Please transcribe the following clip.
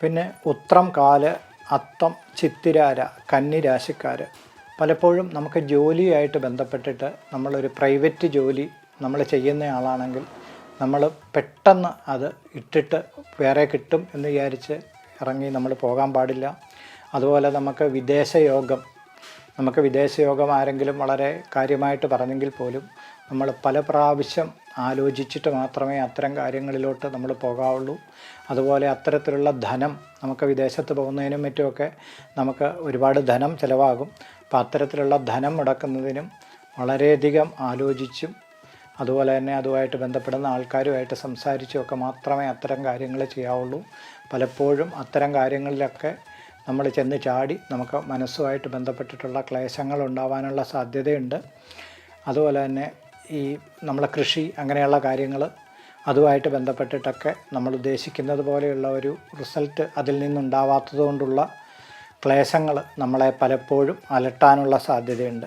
പിന്നെ ഉത്രം കാൽ അത്തം ചിത്തിരാര കന്നി രാശിക്കാർ പലപ്പോഴും നമുക്ക് ജോലിയായിട്ട് ബന്ധപ്പെട്ടിട്ട് നമ്മളൊരു പ്രൈവറ്റ് ജോലി നമ്മൾ ചെയ്യുന്ന ആളാണെങ്കിൽ നമ്മൾ പെട്ടെന്ന് അത് ഇട്ടിട്ട് വേറെ കിട്ടും എന്ന് വിചാരിച്ച് ഇറങ്ങി നമ്മൾ പോകാൻ പാടില്ല. അതുപോലെ നമുക്ക് വിദേശയോഗം നമുക്ക് വിദേശയോഗം ആരെങ്കിലും വളരെ കാര്യമായിട്ട് പറഞ്ഞെങ്കിൽ പോലും നമ്മൾ പല പ്രാവശ്യം ആലോചിച്ചിട്ട് മാത്രമേ അത്തരം കാര്യങ്ങളിലോട്ട് നമ്മൾ പോകാവുള്ളൂ. അതുപോലെ അത്തരത്തിലുള്ള ധനം നമുക്ക് വിദേശത്ത് പോകുന്നതിനും മറ്റുമൊക്കെ നമുക്ക് ഒരുപാട് ധനം ചിലവാകും. അപ്പോൾ അത്തരത്തിലുള്ള ധനം മുടക്കുന്നതിനും വളരെയധികം ആലോചിച്ചും അതുപോലെ തന്നെ അതുമായിട്ട് ബന്ധപ്പെടുന്ന ആൾക്കാരുമായിട്ട് സംസാരിച്ചുമൊക്കെ മാത്രമേ അത്തരം കാര്യങ്ങൾ ചെയ്യാവുള്ളൂ. പലപ്പോഴും അത്തരം കാര്യങ്ങളിലൊക്കെ നമ്മൾ ചെന്ന് ചാടി നമുക്ക് മനസ്സുമായിട്ട് ബന്ധപ്പെട്ടിട്ടുള്ള ക്ലേശങ്ങൾ ഉണ്ടാവാനുള്ള സാധ്യതയുണ്ട്. അതുപോലെ തന്നെ ഈ നമ്മളെ കൃഷി അങ്ങനെയുള്ള കാര്യങ്ങൾ അതുമായിട്ട് ബന്ധപ്പെട്ടിട്ടൊക്കെ നമ്മൾ ഉദ്ദേശിക്കുന്നത് പോലെയുള്ള ഒരു റിസൾട്ട് അതിൽ നിന്നുണ്ടാവാത്തതുകൊണ്ടുള്ള ക്ലേശങ്ങൾ നമ്മളെ പലപ്പോഴും അലട്ടാനുള്ള സാധ്യതയുണ്ട്.